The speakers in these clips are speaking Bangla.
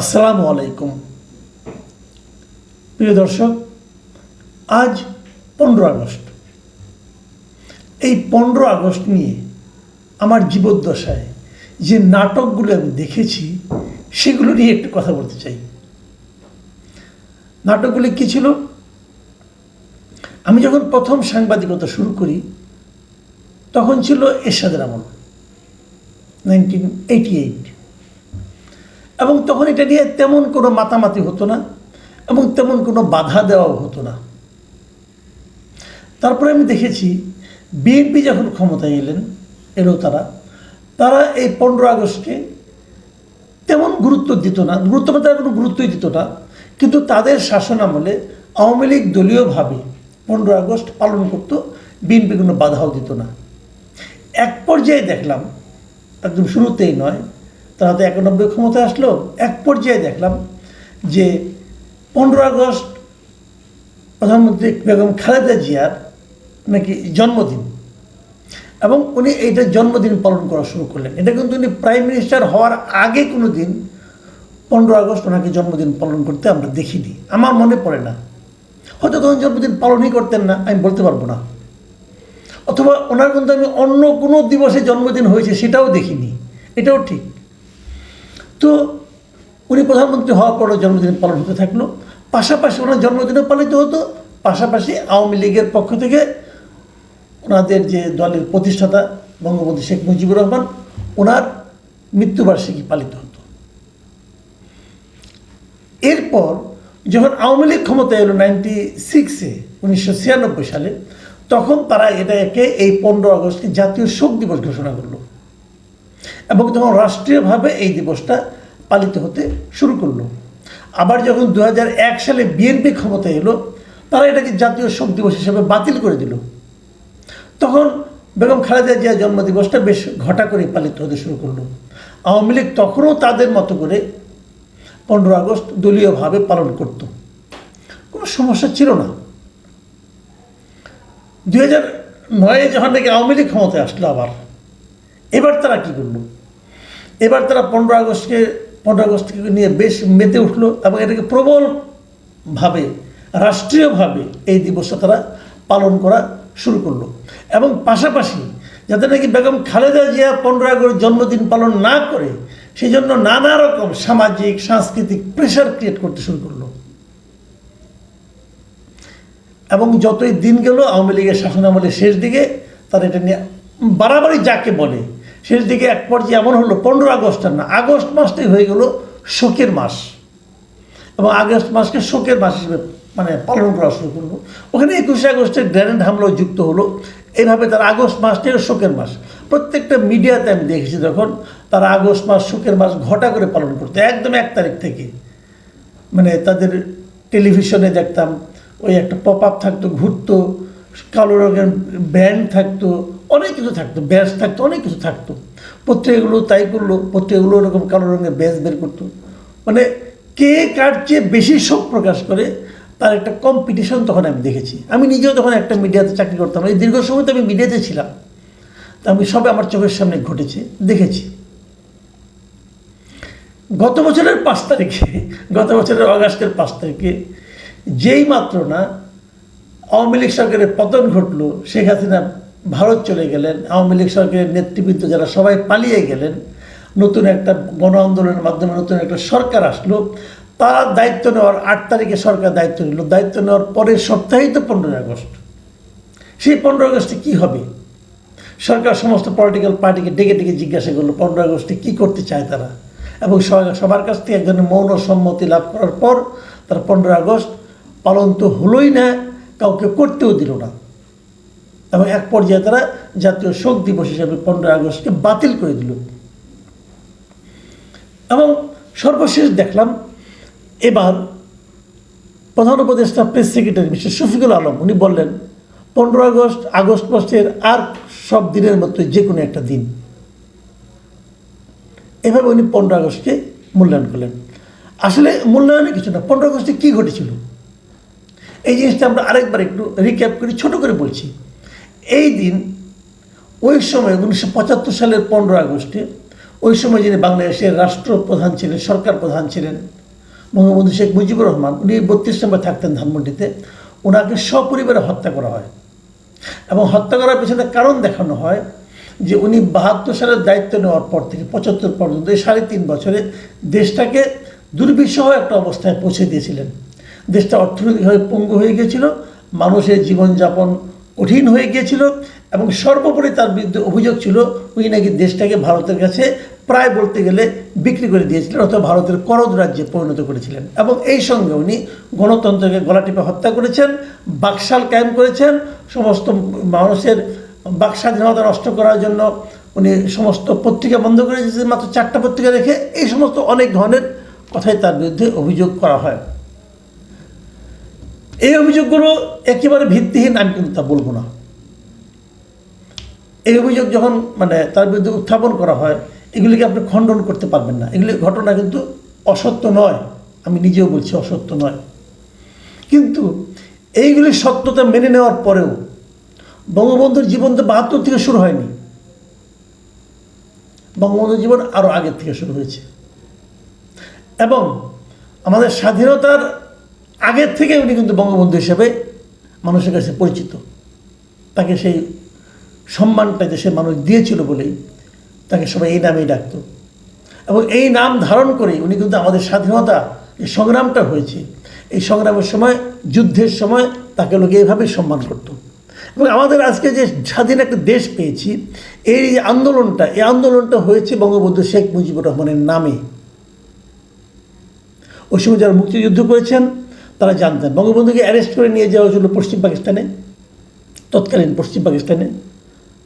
আসসালামু আলাইকুম। প্রিয় দর্শক, আজ পনেরো আগস্ট। এই পনেরো আগস্ট নিয়ে আমার জীবদ্দশায় যে নাটকগুলো আমি দেখেছি, সেগুলো নিয়ে একটু কথা বলতে চাই। নাটকগুলি কী ছিল? আমি যখন প্রথম সাংবাদিকতা শুরু করি, তখন ছিল এরশাদের আমল, নাইনটিন এইটি এইট। এবং তখন এটা নিয়ে তেমন কোনো মাতামাতি হতো না এবং তেমন কোনো বাধা দেওয়াও হতো না। তারপরে আমি দেখেছি বিএনপি যখন ক্ষমতায় এলেন, এলো তারা তারা এই পনেরো আগস্টকে তেমন গুরুত্ব দিত না। গুরুত্ব তারা কোনো গুরুত্বই দিত না, কিন্তু তাদের শাসন আমলে আওয়ামী লীগ দলীয়ভাবে পনেরো আগস্ট পালন করত বিএনপি কোনো বাধাও দিত না। এক পর্যায়ে দেখলাম, একদম শুরুতেই নয় তারা তো একানব্বই ক্ষমতায় আসলো। এক পর্যায়ে দেখলাম যে পনেরো আগস্ট প্রধানমন্ত্রী বেগম খালেদা জিয়ার নাকি জন্মদিন। এবং উনি এইটা জন্মদিন পালন করা শুরু করলেন। এটা কিন্তু উনি প্রাইম মিনিস্টার হওয়ার আগে কোনো দিন পনেরো আগস্ট ওনাকে জন্মদিন পালন করতে আমরা দেখিনি। আমার মনে পড়ে না। হয়তো তখন জন্মদিন পালনই করতেন না, আমি বলতে পারব না। অথবা ওনার কিন্তু আমি অন্য কোনো দিবসে জন্মদিন হয়েছে সেটাও দেখিনি। এটাও ঠিক। তো উনি প্রধানমন্ত্রী হওয়ার পরও জন্মদিন পালন হতে থাকল। পাশাপাশি ওনার জন্মদিনও পালিত হতো। পাশাপাশি আওয়ামী লীগের পক্ষ থেকে ওনাদের যে দলের প্রতিষ্ঠাতা বঙ্গবন্ধু শেখ মুজিবুর রহমান, ওনার মৃত্যুবার্ষিকী পালিত হতো। এরপর যখন আওয়ামী লীগ ক্ষমতায় এলো নাইনটি সিক্সে, উনিশশো ছিয়ানব্বই সালে, তখন তারা এটাকে এই পনেরো আগস্টকে জাতীয় শোক দিবস ঘোষণা করল। এবং তখন রাষ্ট্রীয়ভাবে এই দিবসটা পালিত হতে শুরু করল। আবার যখন দু হাজার এক সালে বিএনপি ক্ষমতায় এলো, তারা এটাকে জাতীয় শোক দিবস হিসেবে বাতিল করে দিল। তখন বেগম খালেদা জিয়া জন্মদিবসটা বেশ ঘটা করে পালিত হতে শুরু করল। আওয়ামী লীগ তখনও তাদের মতো করে পনেরো আগস্ট দলীয়ভাবে পালন করত। কোনো সমস্যা ছিল না। দুই হাজার নয়ে যখন নাকি আওয়ামী লীগ ক্ষমতায় আসলো আবার এবার তারা কী করল? এবার তারা পনেরো আগস্টকে পনেরো আগস্টকে নিয়ে বেশ মেতে উঠল এবং এটাকে প্রবলভাবে, রাষ্ট্রীয়ভাবে এই দিবসটা তারা পালন করা শুরু করল। এবং পাশাপাশি যাতে নাকি বেগম খালেদা জিয়া পনেরো আগস্ট জন্মদিন পালন না করে সেই জন্য নানা রকম সামাজিক, সাংস্কৃতিক প্রেশার ক্রিয়েট করতে শুরু করল। এবং যতই দিন গেল, আওয়ামী লীগের শাসনামলের শেষ দিকে তারা এটা নিয়ে বাড়াবাড়ি যাকে বলে শেষ দিকে এক পর্যায়ে এমন হলো, পনেরো আগস্ট আর না, আগস্ট মাসটাই হয়ে গেল শোকের মাস। এবং আগস্ট মাসকে শোকের মাস হিসেবে মানে পালন করা শুরু করল। ওখানে একুশে আগস্টের গ্র্যান্ড হামলাও যুক্ত হলো। এইভাবে তারা আগস্ট মাসটাই শোকের মাস। প্রত্যেকটা মিডিয়াতে আমি দেখেছি তখন তারা আগস্ট মাস শোকের মাস ঘটা করে পালন করতো, একদম এক তারিখ থেকে। মানে তাদের টেলিভিশনে দেখতাম, ওই একটা পপ আপ থাকতো, ঘুরতো, কালো রঙের ব্যান্ড থাকতো অনেক কিছু থাকতো, ব্যাস থাকতো, অনেক কিছু থাকতো। পত্রিকাগুলো তাই করল, পত্রিকাগুলো ওরকম কালো রঙের ব্যাস বের করতো। মানে কে কার চেয়ে বেশি শোক প্রকাশ করে, তার একটা কম্পিটিশন তখন আমি দেখেছি। আমি নিজেও তখন একটা মিডিয়াতে চাকরি করতাম, এই দীর্ঘ সময় তো আমি মিডিয়াতে ছিলাম। তা আমি সবে আমার চোখের সামনে ঘটেছে, দেখেছি। গত বছরের পাঁচ তারিখে, গত বছরের অগাস্টের পাঁচ তারিখে যেই মাত্র না আওয়ামী লীগ সরকারের পতন ঘটলো, শেখ হাসিনা ভারত চলে গেলেন, আওয়ামী লীগ সরকারের নেতৃবৃন্দ যারা সবাই পালিয়ে গেলেন, নতুন একটা গণ আন্দোলনের মাধ্যমে নতুন একটা সরকার আসলো। তারা দায়িত্ব নেওয়ার আট তারিখে সরকার দায়িত্ব নিল। দায়িত্ব নেওয়ার পরের সপ্তাহেই তো পনেরোই আগস্ট। সেই পনেরো আগস্টে কী হবে? সরকার সমস্ত পলিটিক্যাল পার্টিকে ডেকে ডেকে জিজ্ঞাসা করল পনেরো আগস্টে কী করতে চায় তারা? এবং সবার কাছ থেকে এক ধরনের মৌন সম্মতি লাভ করার পর তারা পনেরো আগস্ট পালন তো হলোই না, কাউকে করতেও দিল না। এবং এক পর্যায়ে তারা জাতীয় শোক দিবস হিসাবে পনেরোই আগস্টকে বাতিল করে দিল। এবং সর্বশেষ দেখলাম, এবার প্রধান উপদেষ্টা press secretary mister Shafiqul Alam, উনি বললেন পনেরো আগস্ট আগস্ট মাসের আর সব দিনের মতো যে কোনো একটা দিন। এভাবে উনি পনেরো আগস্টকে মূল্যায়ন করলেন। আসলে মূল্যায়নে কিছু না পনেরো আগস্টে কী ঘটেছিল? এই জিনিসটা আমরা আরেকবার একটু রিক্যাপ করি ছোট করে বলছি। এই দিন, ওই সময় উনিশশো পঁচাত্তর সালের পনেরো আগস্টে, ওই সময় যিনি বাংলাদেশের রাষ্ট্রপ্রধান ছিলেন, সরকার প্রধান ছিলেন বঙ্গবন্ধু শেখ মুজিবুর রহমান, উনি বত্রিশ নম্বর থাকতেন ধানমন্ডিতে, ওনাকে সপরিবারে হত্যা করা হয়। এবং হত্যা করার পেছনে কারণ দেখানো হয় যে উনি বাহাত্তর সালের দায়িত্ব নেওয়ার পর থেকে, পঁচাত্তর পর্যন্ত, এই সাড়ে তিন বছরে দেশটাকে দুর্বিষহ একটা অবস্থায় পৌঁছে দিয়েছিলেন। দেশটা অর্থনৈতিকভাবে পঙ্গু হয়ে গিয়েছিল, মানুষের জীবনযাপন কঠিন হয়ে গিয়েছিল এবং সর্বোপরি তার বিরুদ্ধে অভিযোগ ছিল, উনি নাকি দেশটাকে ভারতের কাছে প্রায় বলতে গেলে বিক্রি করে দিয়েছিলেন অথবা ভারতের করদ রাজ্যে পরিণত করেছিলেন। এবং এই সঙ্গে উনি গণতন্ত্রকে গলা টিপে হত্যা করেছেন, বাকশাল কায়েম করেছেন, সমস্ত মানুষের বাক স্বাধীনতা নষ্ট করার জন্য উনি সমস্ত পত্রিকা বন্ধ করে দিয়েছেন, মাত্র চারটা পত্রিকা রেখে। এই সমস্ত অনেক ধরনের কথাই তার বিরুদ্ধে অভিযোগ করা হয়। এই অভিযোগগুলো একেবারে ভিত্তিহীন, আমি কিন্তু তা বলব না। এই অভিযোগ যখন মানে তার বিরুদ্ধে উত্থাপন করা হয়, এগুলিকে আপনি খণ্ডন করতে পারবেন না। এগুলি ঘটনা কিন্তু অসত্য নয়। আমি নিজেও বলছি অসত্য নয়। কিন্তু এইগুলি সত্যতা মেনে নেওয়ার পরেও বঙ্গবন্ধুর জীবন তো বাহাত্তর থেকে শুরু হয়নি। বঙ্গবন্ধুর জীবন আরও আগের থেকে শুরু হয়েছে। এবং আমাদের স্বাধীনতার আগের থেকে উনি কিন্তু বঙ্গবন্ধু হিসেবে মানুষের কাছে পরিচিত। তাকে সেই সম্মানটা দেশের মানুষ দিয়েছিল বলেই তাকে সবাই এই নামেই ডাকত। এবং এই নাম ধারণ করেই উনি কিন্তু আমাদের স্বাধীনতা যে সংগ্রামটা হয়েছে, এই সংগ্রামের সময়, যুদ্ধের সময় তাকে লোকে এইভাবেই সম্মান করত। এবং আমাদের আজকে যে স্বাধীন একটা দেশ পেয়েছি, এই যে আন্দোলনটা, এই আন্দোলনটা হয়েছে বঙ্গবন্ধু শেখ মুজিবুর রহমানের নামে। ওই সময় যারা মুক্তিযুদ্ধ করেছেন তারা জানতেন। বঙ্গবন্ধুকে অ্যারেস্ট করে নিয়ে যাওয়া হয়েছিল পশ্চিম পাকিস্তানে, তৎকালীন পশ্চিম পাকিস্তানে।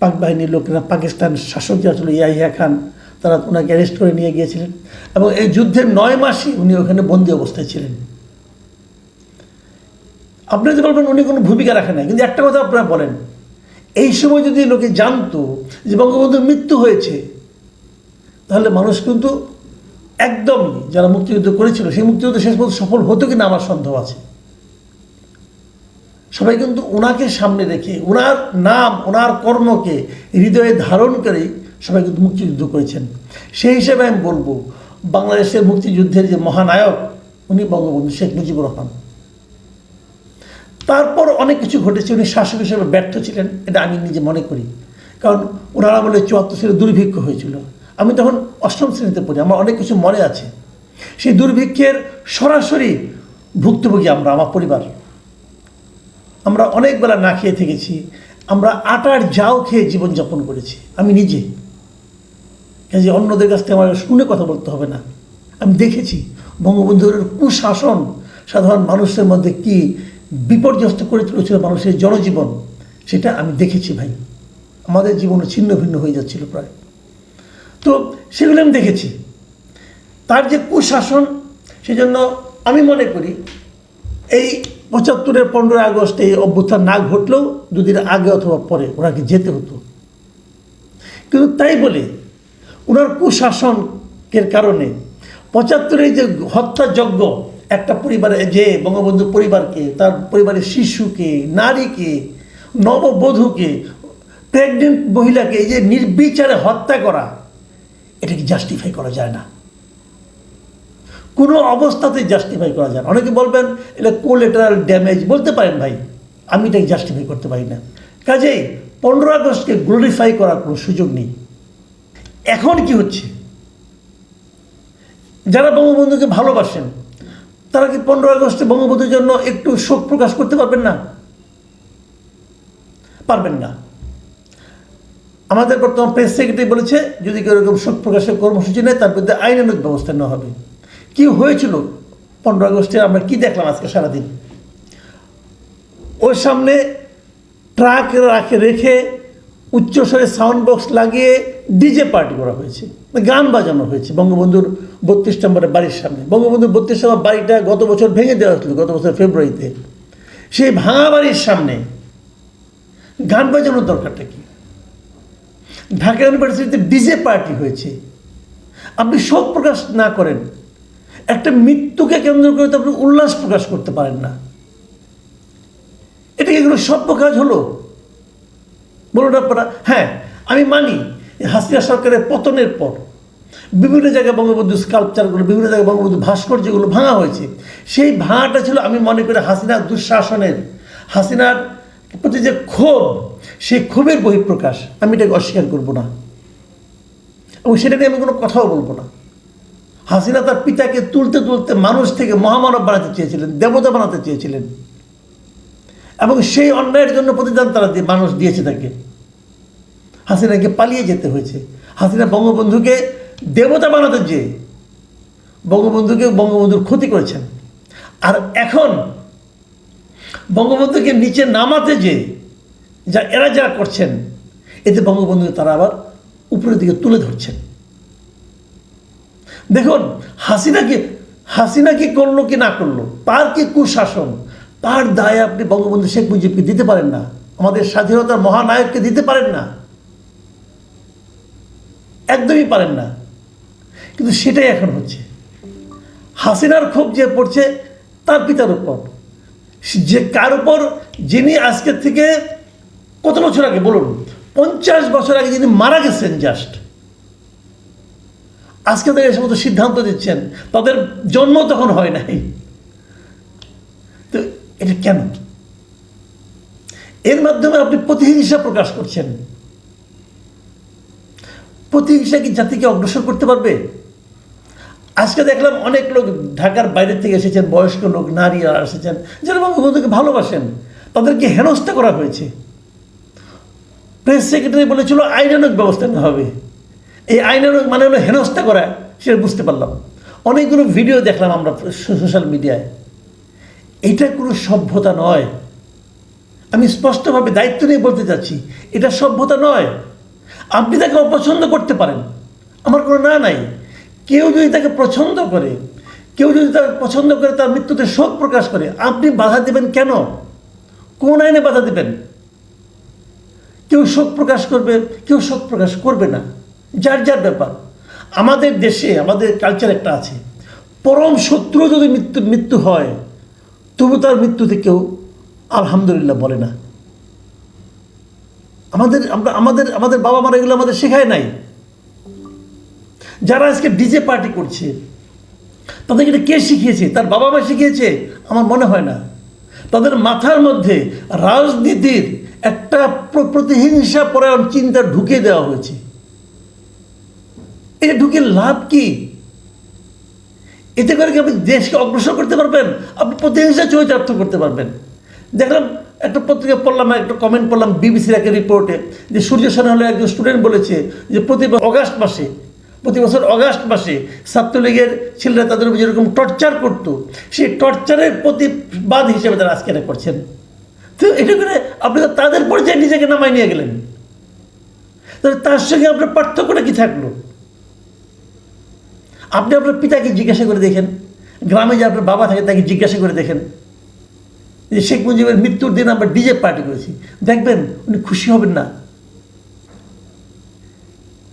পাক বাহিনীর লোকেরা পাকিস্তান শাসক যারা ছিল, ইয়াহিয়া খান, তারা ওনাকে অ্যারেস্ট করে নিয়ে গিয়েছিলেন এবং এই যুদ্ধের নয় মাসই উনি ওখানে বন্দি অবস্থায় ছিলেন। আপনি যদি বলবেন উনি কোনো ভূমিকা রাখেন না কিন্তু একটা কথা আপনারা বলেন, এই সময় যদি লোকে জানতো যে বঙ্গবন্ধুর মৃত্যু হয়েছে, তাহলে মানুষ কিন্তু একদমই যারা মুক্তিযুদ্ধ করেছিল, সেই মুক্তিযুদ্ধ শেষ পর্যন্ত সফল হতো কিনা আমার সন্দেহ আছে। সবাই কিন্তু ওনাকে সামনে রেখে ওনার নাম ওনার কর্মকে, হৃদয়ে ধারণ করে সবাই কিন্তু মুক্তিযুদ্ধ করেছেন। সেই হিসেবে আমি বলব, বাংলাদেশের মুক্তিযুদ্ধের যে মহানায়ক, উনি বঙ্গবন্ধু শেখ মুজিবুর রহমান। তারপর অনেক কিছু ঘটেছে, উনি শাসক হিসেবে ব্যর্থ ছিলেন, এটা আমি নিজে মনে করি। কারণ ওনারা আমলে চুয়াত্তর সালে দুর্ভিক্ষ হয়েছিল। আমি তখন অষ্টম শ্রেণীতে পড়ি, আমার অনেক কিছু মনে আছে। সেই দুর্ভিক্ষের সরাসরি ভুক্তভোগী আমরা, আমার পরিবার। আমরা অনেক বেলা না খেয়ে থেকেছি, আমরা আটার যাও খেয়ে জীবনযাপন করেছি, আমি নিজে। কাজে অন্যদের কাছ থেকে আমার শুনে কথা বলতে হবে না। আমি দেখেছি বঙ্গবন্ধুর কুশাসন সাধারণ মানুষের মধ্যে কি বিপর্যস্ত করে তুলেছিল মানুষের জনজীবন, সেটা আমি দেখেছি ভাই। আমাদের জীবন ছিন্ন ভিন্ন হয়ে যাচ্ছিল প্রায়। তো সেগুলো আমি দেখেছি। তার যে কুশাসন, সেজন্য আমি মনে করি এই পঁচাত্তরের পনেরোই আগস্ট এই অভ্যুত্থান না ঘটলেও দুদিন আগে অথবা পরে ওনাকে যেতে হতো। কিন্তু তাই বলে ওনার কুশাসনের কারণে পঁচাত্তরের যে হত্যাযজ্ঞ একটা পরিবারে যে বঙ্গবন্ধু পরিবারকে, তার পরিবারের শিশুকে, নারীকে, নববধূকে প্রেগনেন্ট মহিলাকে এই যে নির্বিচারে হত্যা করা এটাকে জাস্টিফাই করা যায় না। কোনো অবস্থাতেই জাস্টিফাই করা যায় না। অনেকে বলবেন এটা কোলেটারাল ড্যামেজ বলতে পারেন ভাই, আমি এটাকে জাস্টিফাই করতে পারি না। কাজেই পনেরো আগস্টকে গ্লোরিফাই করার কোনো সুযোগ নেই। এখন কি হচ্ছে? যারা বঙ্গবন্ধুকে ভালোবাসেন, তারা কি পনেরো আগস্টে বঙ্গবন্ধুর জন্য একটু শোক প্রকাশ করতে পারবেন না? পারবেন না। আমাদের বর্তমান প্রেস সেক্রেটারি বলেছে, যদি কেউ এরকম শোক প্রকাশের কর্মসূচি নেয়, তার বিরুদ্ধে আইনানুগ ব্যবস্থা নেওয়া হবে। কি হয়েছিল? পনেরো আগস্টে আমরা কি দেখলাম আজকে সারাদিন? ওর সামনে ট্রাক রাখে, রেখে উচ্চস্বরে সাউন্ড বক্স লাগিয়ে ডিজে পার্টি করা হয়েছে। গান বাজানো হয়েছে। বঙ্গবন্ধুর বত্রিশ নম্বরের বাড়ির সামনে। বঙ্গবন্ধুর বত্রিশ নম্বর বাড়িটা গত বছর ভেঙে দেওয়া হয়েছিল, গত বছর ফেব্রুয়ারিতে। সেই ভাঙা বাড়ির সামনে গান বাজানোর দরকারটা কি? ঢাকা ইউনিভার্সিটিতে ডিজে পার্টি হয়েছে। আপনি শোক প্রকাশ না করেন। একটা মৃত্যুকে কেন্দ্র করে তো আপনি উল্লাস প্রকাশ করতে পারেন না। এটা কি এগুলো সভ্য কাজ হলো? বলুন আপনারা হ্যাঁ আমি মানি, হাসিনা সরকারের পতনের পর বিভিন্ন জায়গায় বঙ্গবন্ধু স্কাল্পচারগুলো বিভিন্ন জায়গায় বঙ্গবন্ধু ভাস্কর্যগুলো ভাঙা হয়েছে। সেই ভাঙাটা ছিল, আমি মনে করি, হাসিনার দুঃশাসনের, হাসিনার প্রতি যে ক্ষোভ, সেই ক্ষোভের বহিঃপ্রকাশ আমি এটাকে অস্বীকার করব না। এবং সেটা নিয়ে আমি কোনো কথাও বলব না। হাসিনা তার পিতাকে তুলতে তুলতে মানুষ থেকে মহামানব বানাতে চেয়েছিলেন, দেবতা বানাতে চেয়েছিলেন। এবং সেই অন্যায়ের জন্য প্রতিদান তারা মানুষ দিয়েছে তাকে। হাসিনাকে পালিয়ে যেতে হয়েছে। হাসিনা বঙ্গবন্ধুকে দেবতা বানাতে যে, বঙ্গবন্ধুকে বঙ্গবন্ধুর ক্ষতি করেছেন। আর এখন বঙ্গবন্ধুকে নিচে নামাতে যে যা এরা যারা করছেন, এতে বঙ্গবন্ধুকে তারা আবার উপরের দিকে তুলে ধরছেন। দেখুন, হাসিনা কি হাসিনা কি করল কি না করল? তার কি কুশাসন? তার দায় আপনি বঙ্গবন্ধু শেখ মুজিবকে দিতে পারেন না। আমাদের স্বাধীনতার মহানায়ককে দিতে পারেন না। একদমই পারেন না। কিন্তু সেটাই এখন হচ্ছে। হাসিনার ক্ষোভ যে পড়ছে, তার পিতার উপর। যে কার উপর যিনি আজকের থেকে কত বছর আগে, বলুন, পঞ্চাশ বছর আগে যিনি মারা গেছেন জাস্ট আজকে তারা এই সমস্ত সিদ্ধান্ত দিচ্ছেন, তাদের জন্ম তখন হয় নাই। তো এটা কেন? এর মাধ্যমে আপনি প্রতিহিংসা প্রকাশ করছেন। প্রতিহিংসা কি জাতিকে অগ্রসর করতে পারবে? আজকে দেখলাম অনেক লোক ঢাকার বাইরে থেকে এসেছেন, বয়স্ক লোক নারীরা এসেছেন যারা বঙ্গবন্ধুকে ভালোবাসেন। তাদেরকে হেনস্থা করা হয়েছে। প্রেস সেক্রেটারি বলেছিল আইনানুক ব্যবস্থা নেওয়া হবে। এই আইনানুক মানে হলো হেনস্থা করা, সেটা বুঝতে পারলাম। অনেকগুলো ভিডিও দেখলাম আমরা সোশ্যাল মিডিয়ায়। এটা কোনো সভ্যতা নয়। আমি স্পষ্টভাবে দায়িত্ব নিয়ে বলতে চাচ্ছি, এটা সভ্যতা নয়। আপনি তাকে অপছন্দ করতে পারেন। আমার কোনো না নাই। কেউ যদি তাকে পছন্দ করে, কেউ যদি তাকে পছন্দ করে, তার মৃত্যুতে শোক প্রকাশ করে, আপনি বাধা দেবেন কেন? কোন আইনে বাধা দেবেন? কেউ শোক প্রকাশ করবে, কেউ শোক প্রকাশ করবে না। যার যার ব্যাপার। আমাদের দেশে, আমাদের কালচার একটা আছে। পরম শত্রু যদি মৃত্যু মৃত্যু হয়, তবু তার মৃত্যুতে কেউ আলহামদুলিল্লাহ বলে না। আমাদের, আমরা, আমাদের আমাদের বাবা মারা এগুলো আমাদের শেখায় নাই। যারা আজকে ডিজে পার্টি করছে, তাদেরকে এটা কে শিখিয়েছে? তার বাবা মা শিখিয়েছে? আমার মনে হয় না। তাদের মাথার মধ্যে রাজনীতির একটা প্র- প্রতিহিংসা পরায়ণ চিন্তা ঢুকে দেওয়া হয়েছে। এটা ঢুকে লাভ কি? এতে করে কি আপনি দেশকে অগ্রসর করতে পারবেন? আপনি প্রতিহিংসা চরিতার্থ করতে পারবেন। দেখলাম একটা পত্রিকা পড়লাম, একটা কমেন্ট পড়লাম বিবিসির একটা রিপোর্টে যে সূর্য সেনা হলে একজন স্টুডেন্ট বলেছে যে প্রতি অগাস্ট মাসে প্রতি বছর অগাস্ট মাসে ছাত্রলীগের ছেলেরা তাদের উপর যেরকম টর্চার করতো, সেই টর্চারের প্রতিবাদ হিসেবে তারা আজকে এটা করছেন। তো এটা করে আপনি তাদের পর্যায়ে নিজেকে নামাই নিয়ে গেলেন। তাহলে তার সঙ্গে আপনার পার্থক্যটা কি থাকল? আপনি আপনার পিতাকে জিজ্ঞাসা করে দেখেন। গ্রামে যে আপনার বাবা থাকে তাকে জিজ্ঞাসা করে দেখেন। যে শেখ মুজিবের মৃত্যুর দিন আমরা ডিজে পার্টি করেছি। দেখবেন, উনি খুশি হবেন না।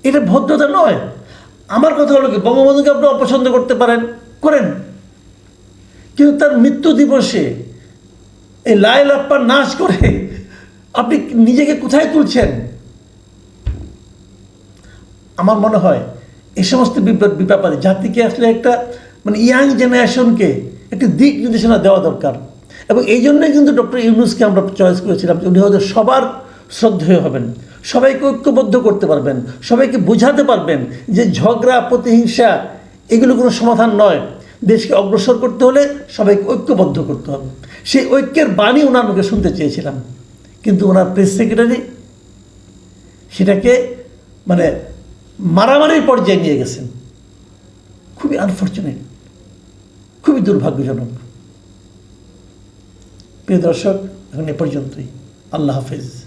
এটা ভদ্রতা নয়। আমার কথা হলো কি, বঙ্গবন্ধুকে আপনি অপছন্দ করতে পারেন, করেন। কিন্তু তার মৃত্যু দিবসে এই লাইল আপ্পার নাচ করে আপনি নিজেকে কোথায় তুলছেন? আমার মনে হয় এই সমস্ত ব্যাপারে জাতিকে আসলে একটা মানে ইয়াং জেনারেশনকে একটি দিক নির্দেশনা দেওয়া দরকার। এবং এই জন্যই কিন্তু ডক্টর ইউনুসকে আমরা চয়েস করেছিলাম উনি হয়তো সবার শ্রদ্ধেয় হবেন। সবাইকে ঐক্যবদ্ধ করতে পারবেন, সবাইকে বোঝাতে পারবেন যে ঝগড়া, প্রতিহিংসা, এগুলো কোনো সমাধান নয়। দেশকে অগ্রসর করতে হলে সবাইকে ঐক্যবদ্ধ করতে হবে। সেই ঐক্যের বাণী ওনার মুখে শুনতে চেয়েছিলাম। কিন্তু ওনার প্রেস সেক্রেটারি সেটাকে মানে মারামারির পর্যায়ে নিয়ে গেছেন। খুবই আনফর্চুনেট খুবই দুর্ভাগ্যজনক। প্রিয় দর্শক, এখন এ পর্যন্তই। আল্লাহ হাফেজ।